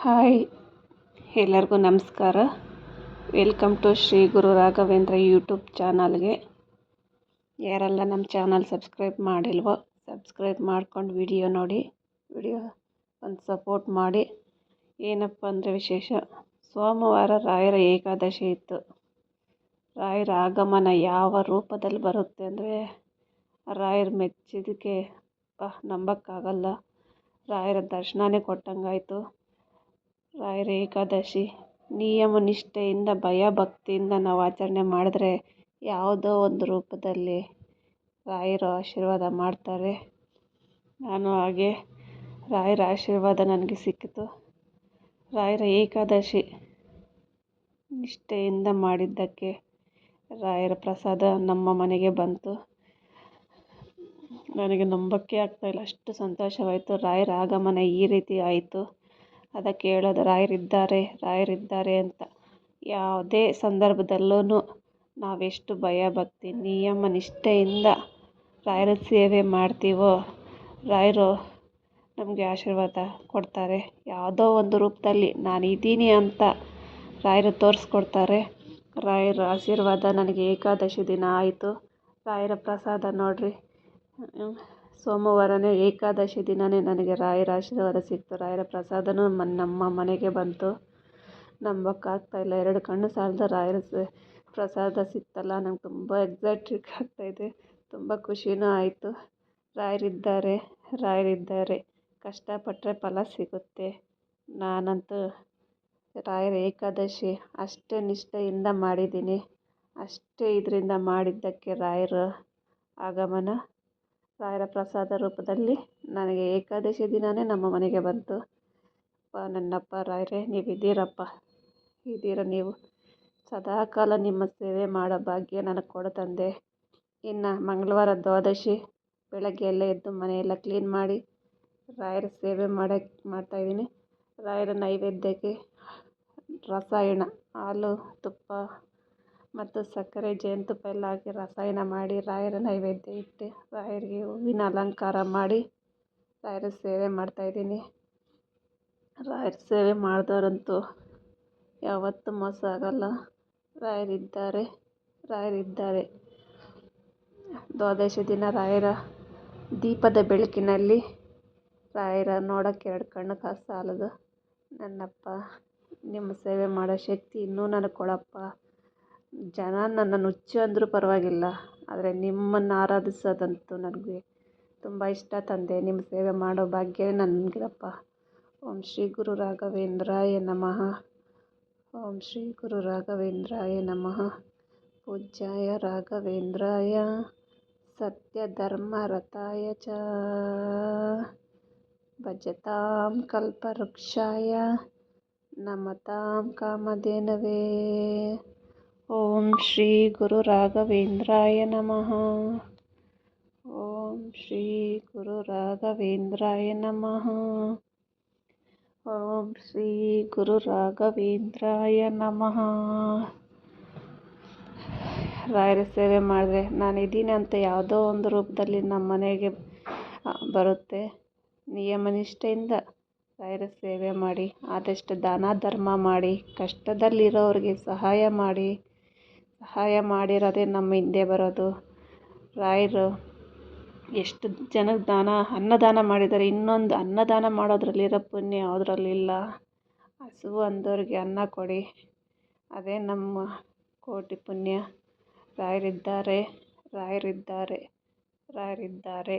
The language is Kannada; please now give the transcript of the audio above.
ಹಾಯ್, ಎಲ್ಲರಿಗೂ ನಮಸ್ಕಾರ. Welcome to Shri Guru Raghavendra YouTube ಚಾನಲ್ಗೆ. ಯಾರೆಲ್ಲ ನಮ್ಮ ಚಾನಲ್ ಸಬ್ಸ್ಕ್ರೈಬ್ ಮಾಡಿಲ್ವೋ, ಸಬ್ಸ್ಕ್ರೈಬ್ ಮಾಡ್ಕೊಂಡು ವಿಡಿಯೋ ನೋಡಿ, ವಿಡಿಯೋ ಒಂದು ಸಪೋರ್ಟ್ ಮಾಡಿ. ಏನಪ್ಪ ಅಂದರೆ ವಿಶೇಷ, ಸೋಮವಾರ ರಾಯರ ಏಕಾದಶಿ ಇತ್ತು. ರಾಯರ ಆಗಮನ ಯಾವ ರೂಪದಲ್ಲಿ ಬರುತ್ತೆ ಅಂದರೆ, ರಾಯರ ಮೆಚ್ಚಿದಕ್ಕೆ ನಂಬಕ್ಕಾಗಲ್ಲ. ರಾಯರ ದರ್ಶನನೇ ಕೊಟ್ಟಂಗಾಯಿತು. ರಾಯರ ಏಕಾದಶಿ, ನಿಯಮ ನಿಷ್ಠೆಯಿಂದ, ಭಯ ಭಕ್ತಿಯಿಂದ ನಾವು ಆಚರಣೆ ಮಾಡಿದ್ರೆ ಯಾವುದೋ ಒಂದು ರೂಪದಲ್ಲಿ ರಾಯರು ಆಶೀರ್ವಾದ ಮಾಡ್ತಾರೆ. ನಾನು ಹಾಗೆ ರಾಯರ ಆಶೀರ್ವಾದ ನನಗೆ ಸಿಕ್ಕಿತು. ರಾಯರ ಏಕಾದಶಿ ನಿಷ್ಠೆಯಿಂದ ಮಾಡಿದ್ದಕ್ಕೆ ರಾಯರ ಪ್ರಸಾದ ನಮ್ಮ ಮನೆಗೆ ಬಂತು. ನನಗೆ ನಂಬೋಕ್ಕೆ ಆಗ್ತಾಯಿಲ್ಲ ಅಷ್ಟು ಸಂತೋಷವಾಯಿತು. ರಾಯರ ಆಗಮನ ಈ ರೀತಿ ಆಯಿತು. ಅದಕ್ಕೆ ಹೇಳೋದು ರಾಯರಿದ್ದಾರೆ ರಾಯರಿದ್ದಾರೆ ಅಂತ. ಯಾವುದೇ ಸಂದರ್ಭದಲ್ಲೂ ನಾವೆಷ್ಟು ಭಯ ಭಕ್ತಿ ನಿಯಮ ನಿಷ್ಠೆಯಿಂದ ರಾಯರ ಸೇವೆ ಮಾಡ್ತೀವೋ, ರಾಯರು ನಮಗೆ ಆಶೀರ್ವಾದ ಕೊಡ್ತಾರೆ. ಯಾವುದೋ ಒಂದು ರೂಪದಲ್ಲಿ ನಾನು ಇದ್ದೀನಿ ಅಂತ ರಾಯರು ತೋರಿಸ್ಕೊಡ್ತಾರೆ. ರಾಯರ ಆಶೀರ್ವಾದ ನನಗೆ ಏಕಾದಶಿ ದಿನ ಆಯಿತು. ರಾಯರ ಪ್ರಸಾದ ನೋಡಿರಿ. ಸೋಮವಾರನೇ ಏಕಾದಶಿ ದಿನವೇ ನನಗೆ ರಾಯರ ಆಶೀರ್ವಾದ ಸಿಕ್ತು. ರಾಯರ ಪ್ರಸಾದನೂ ನಮ್ಮ ಮನೆಗೆ ಬಂತು. ನಂಬೋಕ್ಕಾಗ್ತಾಯಿಲ್ಲ ಎರಡು ಕಣ್ಣು ಸಾಲದ ರಾಯರ ಪ್ರಸಾದ ಸಿಕ್ತಲ್ಲ. ನಂಗೆ ತುಂಬ ಎಕ್ಸೈಟಿಕ್ ಆಗ್ತಾಯಿದೆ ತುಂಬ ಖುಷಿನೂ ಆಯಿತು. ರಾಯರಿದ್ದಾರೆ ರಾಯರಿದ್ದಾರೆ. ಕಷ್ಟಪಟ್ಟರೆ ಫಲ ಸಿಗುತ್ತೆ. ನಾನಂತೂ ರಾಯರ ಏಕಾದಶಿ ಅಷ್ಟೇ ನಿಷ್ಠೆಯಿಂದ ಮಾಡಿದ್ದೀನಿ. ಅಷ್ಟೇ ಇದರಿಂದ ಮಾಡಿದ್ದಕ್ಕೆ ರಾಯರ ಆಗಮನ ರಾಯರ ಪ್ರಸಾದ ರೂಪದಲ್ಲಿ ನನಗೆ ಏಕಾದಶಿ ದಿನವೇ ನಮ್ಮ ಮನೆಗೆ ಬಂತು. ಅಪ್ಪ, ನನ್ನಪ್ಪ, ರಾಯರೇ, ನೀವು ಇದ್ದೀರಪ್ಪ. ಇದ್ದೀರ ನೀವು? ಸದಾಕಾಲ ನಿಮ್ಮ ಸೇವೆ ಮಾಡೋ ಭಾಗ್ಯ ನನಗೆ ಕೊಡ ತಂದೆ. ಇನ್ನು ಮಂಗಳವಾರ ದ್ವಾದಶಿ ಬೆಳಗ್ಗೆ ಎಲ್ಲ ಎದ್ದು ಮನೆಯೆಲ್ಲ ಕ್ಲೀನ್ ಮಾಡಿ ರಾಯರ ಸೇವೆ ಮಾಡೋಕ್ಕೆ ಮಾಡ್ತಾಯಿದ್ದೀನಿ ರಾಯರ ನೈವೇದ್ಯಕ್ಕೆ ರಸಾಯನ, ಹಾಲು, ತುಪ್ಪ ಮತ್ತು ಸಕ್ಕರೆ, ಜೇನುತುಪ್ಪ ಎಲ್ಲ ಹಾಕಿ ರಸಾಯನ ಮಾಡಿ ರಾಯರ ನೈವೇದ್ಯ ಇಟ್ಟು ರಾಯರಿಗೆ ಹೂವಿನ ಅಲಂಕಾರ ಮಾಡಿ ರಾಯರ ಸೇವೆ ಮಾಡ್ತಾಯಿದ್ದೀನಿ ರಾಯರ ಸೇವೆ ಮಾಡಿದವ್ರಂತೂ ಯಾವತ್ತೂ ಮೋಸ ಆಗೋಲ್ಲ. ರಾಯರಿದ್ದಾರೆ ರಾಯರಿದ್ದಾರೆ. ದ್ವಾದಶಿ ದಿನ ರಾಯರ ದೀಪದ ಬೆಳಕಿನಲ್ಲಿ ರಾಯರ ನೋಡೋಕ್ಕೆ ಎರಡು ಕಣ್ಣು ಕಾಸು ಸಾಲದು. ನನ್ನಪ್ಪ, ನಿಮ್ಮ ಸೇವೆ ಮಾಡೋ ಶಕ್ತಿ ಇನ್ನೂ ನನಗೆ ಕೊಡಪ್ಪ ಜನ ನನ್ನ ನುಚ್ಚು ಅಂದರೂ ಪರವಾಗಿಲ್ಲ, ಆದರೆ ನಿಮ್ಮನ್ನು ಆರಾಧಿಸೋದಂತೂ ನನಗೆ ತುಂಬ ಇಷ್ಟ ತಂದೆ. ನಿಮ್ಮ ಸೇವೆ ಮಾಡೋ ಭಾಗ್ಯ ನನಗಿರಪ್ಪ. ಓಂ ಶ್ರೀ ಗುರು ರಾಘವೇಂದ್ರಾಯ ನಮಃ. ಓಂ ಶ್ರೀ ಗುರು ರಾಘವೇಂದ್ರಾಯ ನಮಃ. ಪೂಜ್ಯಾಯ ರಾಘವೇಂದ್ರಾಯ ಸತ್ಯ ಧರ್ಮ ರಥಾಯ ಚ. ಭಜತಾಂ ಕಲ್ಪವೃಕ್ಷಾಯ, ನಮತಾಂ ಕಾಮಧೇನವೇ. ಓಂ ಶ್ರೀ ಗುರು ರಾಘವೇಂದ್ರಾಯ ನಮಃ. ಓಂ ಶ್ರೀ ಗುರು ರಾಘವೇಂದ್ರಾಯ ನಮಃ. ಓಂ ಶ್ರೀ ಗುರು ರಾಘವೇಂದ್ರಾಯ ನಮಃ. ರಾಯರ ಸೇವೆ ಮಾಡಿದ್ರೆ ನಾನು ಇದ್ದೀನಿ ಅಂತ ಯಾವುದೋ ಒಂದು ರೂಪದಲ್ಲಿ ನಮ್ಮ ಮನೆಗೆ ಬರುತ್ತೆ. ನಿಯಮ ನಿಷ್ಠೆಯಿಂದ ರಾಯರ ಸೇವೆ ಮಾಡಿ, ಆದಷ್ಟು ದಾನ ಧರ್ಮ ಮಾಡಿ, ಕಷ್ಟದಲ್ಲಿರೋರಿಗೆ ಸಹಾಯ ಮಾಡಿ ಸಹಾಯ ಮಾಡಿರೋದೇ ನಮ್ಮ ಹಿಂದೆ ಬರೋದು. ರಾಯರು ಎಷ್ಟು ಜನಕ್ಕೆ ದಾನ, ಅನ್ನದಾನ ಮಾಡಿದ್ದಾರೆ. ಇನ್ನೊಂದು ಅನ್ನದಾನ ಮಾಡೋದ್ರಲ್ಲಿರೋ ಪುಣ್ಯ ಯಾವುದ್ರಲ್ಲಿಲ್ಲ ಹಸು ಅಂದವ್ರಿಗೆ ಅನ್ನ ಕೊಡಿ. ಅದೇ ನಮ್ಮ ಕೋಟಿ ಪುಣ್ಯ. ರಾಯರಿದ್ದಾರೆ ರಾಯರಿದ್ದಾರೆ ರಾಯರಿದ್ದಾರೆ.